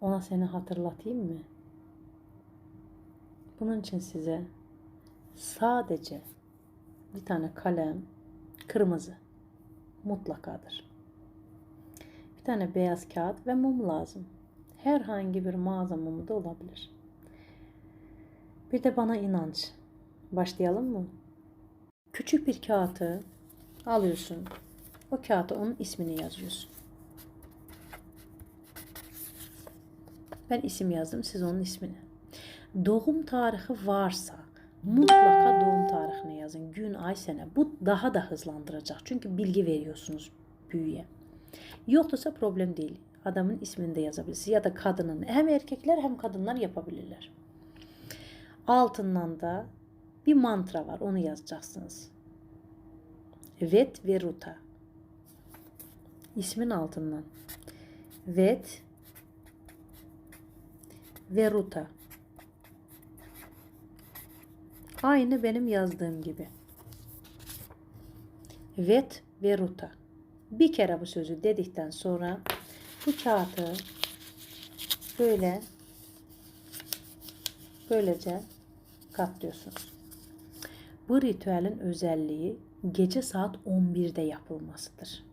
Ona seni hatırlatayım mı? Bunun için size sadece bir tane kalem, kırmızı mutlakadır. Bir tane beyaz kağıt ve mum lazım. Herhangi bir mağaza mumu da olabilir. Bir de bana inanç. Başlayalım mı? Küçük bir kağıtı alıyorsun. O kağıta onun ismini yazıyorsun. Ben isim yazdım, siz onun ismini. Doğum tarihi varsa mutlaka doğum tarihini yazın. Gün, ay, sene. Bu daha da hızlandıracak. Çünkü bilgi veriyorsunuz büyüye. Yoksa problem değil. Adamın ismini de yazabilirsiniz. Ya da kadının. Hem erkekler hem kadınlar yapabilirler. Altından da bir mantra var. Onu yazacaksınız. Vet ve Ruta. İsmin altından. Vet ve Ruta. Aynı benim yazdığım gibi. Vet ve Ruta. Bir kere bu sözü dedikten sonra bu kağıtı böyle böylece katlıyorsunuz. Bu ritüelin özelliği gece saat 11'de yapılmasıdır.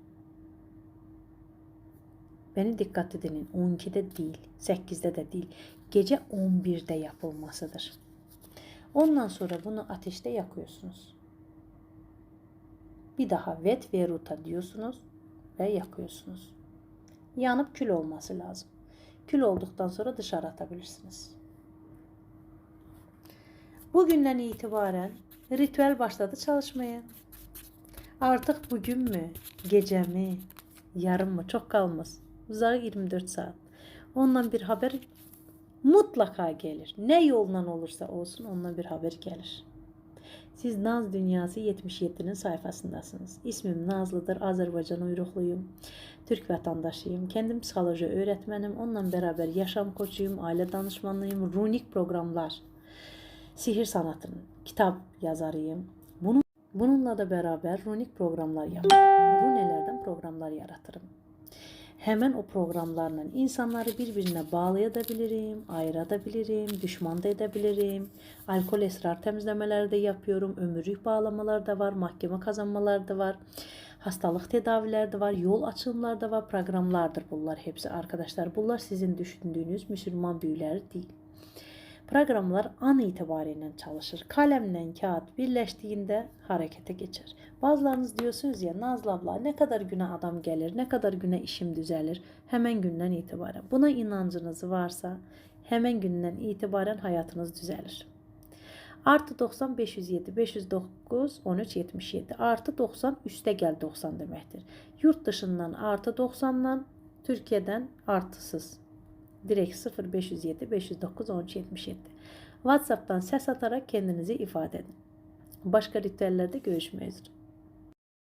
Beni dikkatli dinleyin. 12'de değil, 8'de de değil. Gece 11'de yapılmasıdır. Ondan sonra bunu ateşte yakıyorsunuz. Bir daha vet ve ruta diyorsunuz ve yakıyorsunuz. Yanıp kül olması lazım. Kül olduktan sonra dışarı atabilirsiniz. Bugünden itibaren ritüel başladı çalışmaya. Artık bugün mü, gece mi, yarın mı çok kalmaz. Uzağı 24 saat. Ondan bir haber mutlaka gelir. Ne yoldan olursa olsun ondan bir haber gelir. Siz Naz Dünyası 77'nin sayfasındasınız. İsmim Nazlıdır. Azerbaycan uyrukluyum. Türk vatandaşıyım. Kendim psixoloji öğretmenim. Onunla beraber yaşam koçuyum, aile danışmanlıyım, runik programlar, sihir sanatının kitap yazarıyım. Bunun, bununla da beraber runik programlar yaparım. Runelerden programlar yaratırım. Hemen o programlarla insanları birbirine bağlayabilirim, ayırabilirim, düşman da edebilirim. Alkol esrar temizlemeleri de yapıyorum. Ömürlük bağlamalar da var, mahkeme kazanmalar da var. Hastalık tedavileri de var, yol açılımları da var, programlardır bunlar hepsi arkadaşlar. Bunlar sizin düşündüğünüz Müslüman büyüleri değil. Proqramlar an itibarıyla çalışır. Kalemle kağıt birleştiğinde harekete geçer. Bazılarınız diyorsunuz ya Nazlı abla ne kadar güne adam gelir, ne kadar güne işim düzelir. Hemen günden itibaren. Buna inancınız varsa hemen günden itibaren hayatınız düzelir. Artı 90 507 509 13 77 artı 90 üste gel 90 demektir. Yurt dışından artı 90'dan Türkiye'den artısız. Direkt 0507 509 13 77. WhatsApp'tan ses atarak kendinizi ifade edin. Başka ritüellerde görüşmeyiz.